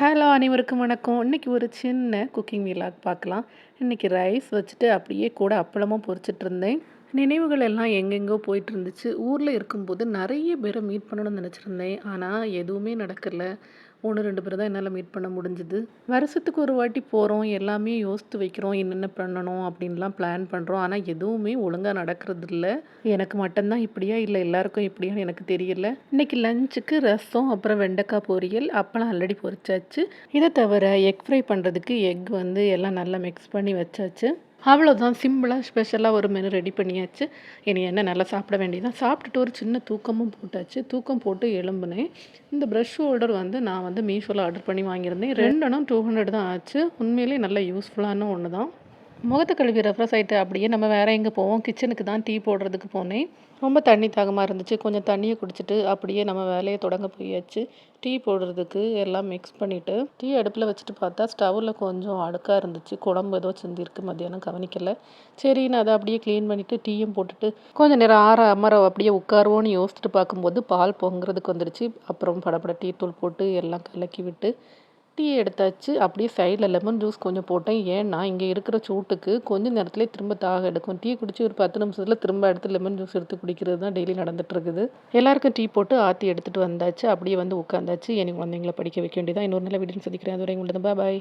Hello அனைவருக்கும் வணக்கம். இன்றைக்கி ஒரு சின்ன குக்கிங் வீலாக் பார்க்கலாம். இன்றைக்கி ரைஸ் வச்சுட்டு அப்படியே கூட அப்பளமும் பொரிச்சிட்ருந்தேன் நினைவுகள் எல்லாம் எங்கெங்கோ போயிட்டு இருந்துச்சு ஊரில் இருக்கும்போது நிறைய பேரை மீட் பண்ணணும்னு நினச்சிருந்தேன். ஆனால் எதுவுமே நடக்கல. ஒன்று ரெண்டு பேர் தான் என்னால் மீட் பண்ண முடிஞ்சுது. வருஷத்துக்கு ஒரு வாட்டி போகிறோம் எல்லாமே யோசித்து வைக்கிறோம். என்னென்ன பண்ணணும் அப்படின்லாம் பிளான் பண்ணுறோம் ஆனால் எதுவுமே ஒழுங்காக நடக்கிறது இல்லை எனக்கு மட்டும்தான் இப்படியா? இல்லை எல்லாருக்கும் இப்படியான்னு எனக்கு தெரியல. இன்றைக்கி லஞ்சுக்கு ரசம் அப்புறம் வெண்டைக்காய் பொரியல் அப்பளம் ஆல்ரெடி பொரிச்சாச்சு. இதை தவிர எக் ஃப்ரை பண்ணுறதுக்கு எக் வந்து எல்லாம் நல்லா மிக்ஸ் பண்ணி வச்சாச்சு. அவ்வளோதான் சிம்பிளாக ஸ்பெஷலாக ஒரு மெனு ரெடி பண்ணியாச்சு. இனி என்ன நல்லா சாப்பிட வேண்டியதான் சாப்பிட்டுட்டு ஒரு சின்ன தூக்கமும் போட்டாச்சு. தூக்கம் போட்டு எழும்புனேன். இந்த ப்ரஷ் ஹோல்டர் வந்து நான் வந்து மீஷோவில் ஆர்டர் பண்ணி வாங்கியிருந்தேன். ரெண்டனும் டூ ஹண்ட்ரட் தான் ஆச்சு. உண்மையிலேயே நல்ல யூஸ்ஃபுல்லான ஒன்று தான் முகத்தை கழுவி ரெஃப்ரெஷ் ஆகிட்டு அப்படியே நம்ம வேறு எங்கே போவோம்? கிச்சனுக்கு தான் டீ போடுறதுக்கு போனேன். ரொம்ப தண்ணி தாகமாக இருந்துச்சு. கொஞ்சம் தண்ணியை குடிச்சிட்டு அப்படியே நம்ம வேலையை தொடங்க போயாச்சு. டீ போடுறதுக்கு எல்லாம் மிக்ஸ் பண்ணிவிட்டு டீ அடுப்பில் வச்சுட்டு பார்த்தா ஸ்டவ்வில் கொஞ்சம் அழுக்காக இருந்துச்சு. குழம்பு ஏதோ சிந்திருக்கு மத்தியானம் கவனிக்கலை. சரி நான் அதை அப்படியே க்ளீன் பண்ணிவிட்டு டீயும் போட்டுட்டு கொஞ்சம் நேரம் ஆற அமர அப்படியே உட்காருவோன்னு யோசிச்சுட்டு பார்க்கும்போது பால் பொங்குறதுக்கு வந்துடுச்சு அப்புறம் படப்பட டீ தூள் போட்டு எல்லாம் கலக்கி விட்டு டீ எடுத்தாச்சு. அப்படியே சைடில் லெமன் ஜூஸ் கொஞ்சம் போட்டேன். ஏன்னா இங்கே இருக்கிற சூட்டுக்கு கொஞ்சம் நேரத்துலேயே திரும்ப தாக எடுக்கும். டீ குடித்து ஒரு பத்து நிமிஷத்தில் திரும்ப எடுத்து லெமன் ஜூஸ் எடுத்து குடிக்கிறது தான் டெய்லி நடந்துகிட்ருக்குது எல்லாருக்கும் டீ போட்டு ஆற்றி எடுத்துகிட்டு வந்தாச்சு. அப்படியே வந்து உட்காந்தாச்சு. எனக்கு குழந்தைங்களை படிக்க வைக்க வேண்டியதான் இன்னொரு நல்ல வீடியோ சந்திக்கிறேன். அதுவரை உங்களுக்கு பாய்